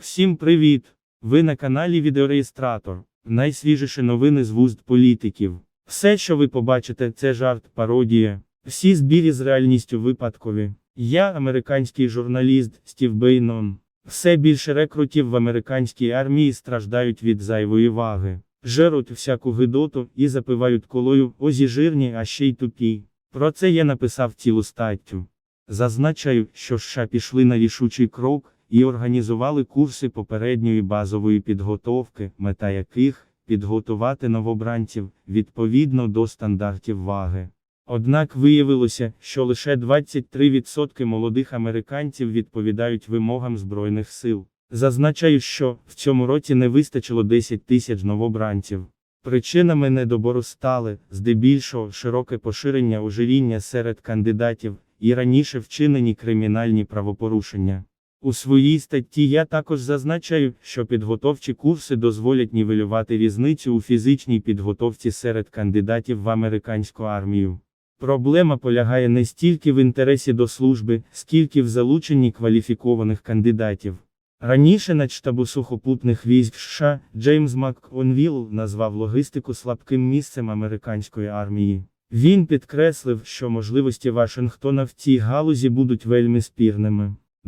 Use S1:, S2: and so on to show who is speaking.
S1: Всім привіт! Ви на каналі Відеореєстратор. Найсвіжіші новини з вуст політиків. Все, що ви побачите, це жарт, пародія. Всі збірі з реальністю випадкові. Я американський журналіст Стів Бейнон. Все більше рекрутів в американській армії страждають від зайвої ваги. Жеруть всяку гидоту і запивають колою озі жирні, а ще й тупі. Про це я написав цілу статтю. Зазначаю, що США пішли на рішучий крок і організували курси попередньої базової підготовки, мета яких підготувати новобранців відповідно до стандартів ваги. Однак виявилося, що лише 23% молодих американців відповідають вимогам Збройних сил. Зазначаю, що в цьому році не вистачило 10 тисяч новобранців. Причинами недобору стали, здебільшого, широке поширення ожиріння серед кандидатів і раніше вчинені кримінальні правопорушення. У своїй статті я також зазначаю, що підготовчі курси дозволять нівелювати різницю у фізичній підготовці серед кандидатів в американську армію. Проблема полягає не стільки в інтересі до служби, скільки в залученні кваліфікованих кандидатів. Раніше начштабу сухопутних військ США Джеймс МакКонвілл назвав логістику слабким місцем американської армії. Він підкреслив, що можливості Вашингтона в цій галузі будуть вельми спірними.